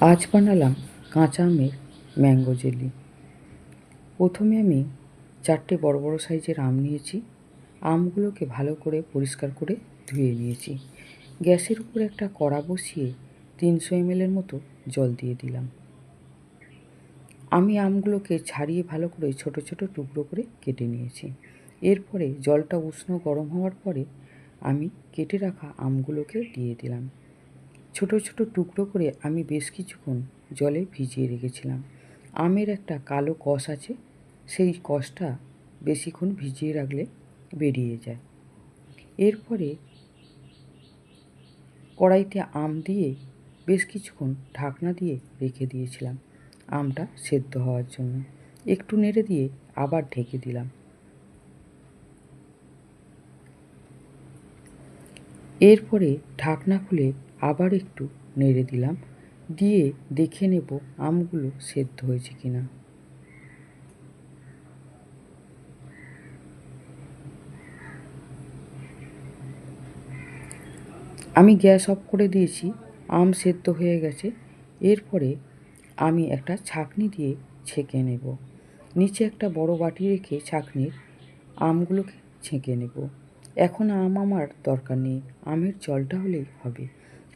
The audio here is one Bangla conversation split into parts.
আজ বানালাম কাঁচা আমের ম্যাঙ্গো জেলি। প্রথমে আমি চারটে বড় বড় সাইজের আম নিয়েছি। আমগুলোকে ভালো করে পরিষ্কার করে ধুয়ে নিয়েছি। গ্যাসের উপর একটা কড়া বসিয়ে তিনশো এমএলের মতো জল দিয়ে দিলাম। আমি আমগুলোকে ছাড়িয়ে ভালো করে ছোট ছোট টুকরো করে কেটে নিয়েছি। এরপরে জলটা উষ্ণ গরম হওয়ার পরে আমি কেটে রাখা আমগুলোকে দিয়ে দিলাম। ছোট ছোট টুকরো করে আমি বেশ কিছুক্ষণ জলে ভিজিয়ে রেখেছিলাম। আমের একটা কালো কষ আছে, সেই কষটা বেশিক্ষণ ভিজিয়ে রাখলে বেরিয়ে যায়। এরপরে কড়াইতে আম দিয়ে বেশ কিছুক্ষণ ঢাকনা দিয়ে রেখে দিয়েছিলাম। আমটা সেদ্ধ হওয়ার জন্য। একটু নেড়ে দিয়ে আবার ঢেকে দিলাম। এরপরে ঢাকনা খুলে আবার একটু নেড়ে দিলাম, দিয়ে দেখে নেব আমগুলো সেদ্ধ হয়েছে কিনা। আমি গ্যাস অফ করে দিয়েছি, আম সেদ্ধ হয়ে গেছে। এরপরে আমি একটা ছাঁকনি দিয়ে ছেঁকে নেব। নিচে একটা বড় বাটি রেখে ছাঁকনির আমগুলোকে ছেঁকে নেব। এখন আম আমার দরকার নেই, আমের জলটা হলেই হবে।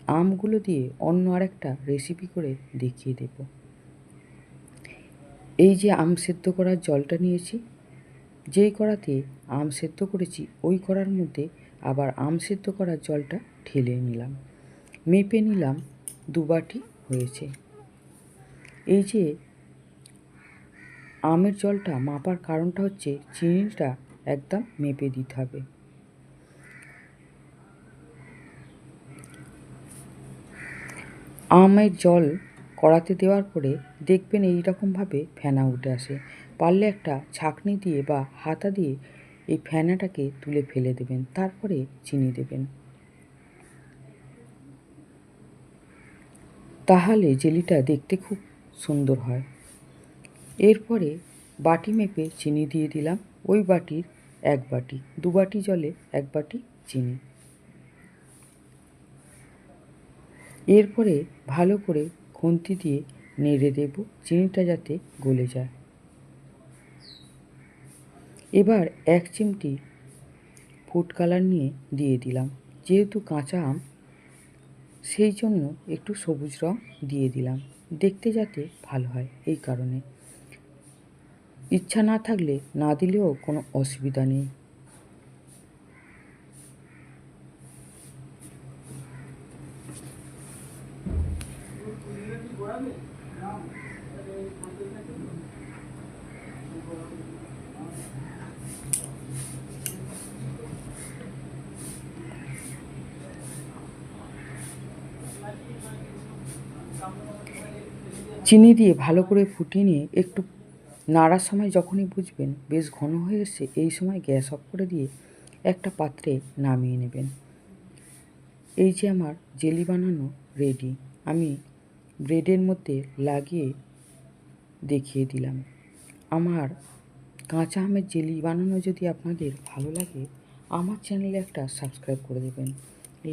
আমগুলো দিয়ে অন্য আরেকটা রেসিপি করে দেখিয়ে দেব। এই যে আম সেদ্ধ করার জলটা নিয়েছি, যেই কড়াতে আম সেদ্ধ করেছি, ওই কড়ার মধ্যে আবার আম সেদ্ধ করার জলটা ঢেলে নিলাম। মেপে নিলাম দুবাটি হয়েছে। এই যে আমের জলটা মাপার কারণটা হচ্ছে, চিনিটা একদম মেপে দিতে হবে। আমের জল কড়াতে দেওয়ার পরে দেখবেন এই রকমভাবে ফেনা উঠে আসে। পারলে একটা ছাঁকনি দিয়ে বা হাতা দিয়ে এই ফেনাটাকে তুলে ফেলে দেবেন, তারপরে চিনি দেবেন। তাহলে জেলিটা দেখতে খুব সুন্দর হয়। এরপরে বাটি মেপে চিনি দিয়ে দিলাম। ওই বাটির এক বাটি, দু বাটি জলে এক বাটি চিনি। এরপরে ভালো করে খুন্তি দিয়ে নেড়ে দেব চিনিটা যাতে গলে যায়। এবার এক চিমটি ফুড কালার নিয়ে দিয়ে দিলাম। যেহেতু কাঁচা আম, সেই জন্য একটু সবুজ রং দিয়ে দিলাম। দেখতে যাতে ভালো হয় এই কারণে। ইচ্ছা না থাকলে না দিলেও কোনো অসুবিধা নেই। চিনি দিয়ে ভালো করে ফুটিয়ে নিয়ে একটু নাড়ার সময় যখনই বুঝবেন বেশ ঘন হয়ে এসছে, এই সময় গ্যাস অফ করে দিয়ে একটা পাত্রে নামিয়ে নেবেন। এই যে আমার জেলি বানানো রেডি, আমি ব্রেডের মধ্যে লাগিয়ে দেখিয়ে দিলাম। আমার কাঁচা আমের জেলি বানানো যদি আপনাদের ভালো লাগে, আমার চ্যানেলে একটা সাবস্ক্রাইব করে দেবেন।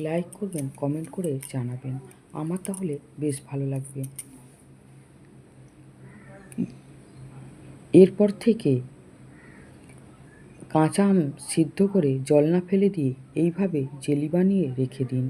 লাইক করবেন, কমেন্ট করে জানাবেন। আমার তাহলে বেশ ভালো লাগবে। এরপর থেকে কাঁচা আম সিদ্ধ করে জল না ফেলে দিয়ে এইভাবে জেলি বানিয়ে রেখে দিন।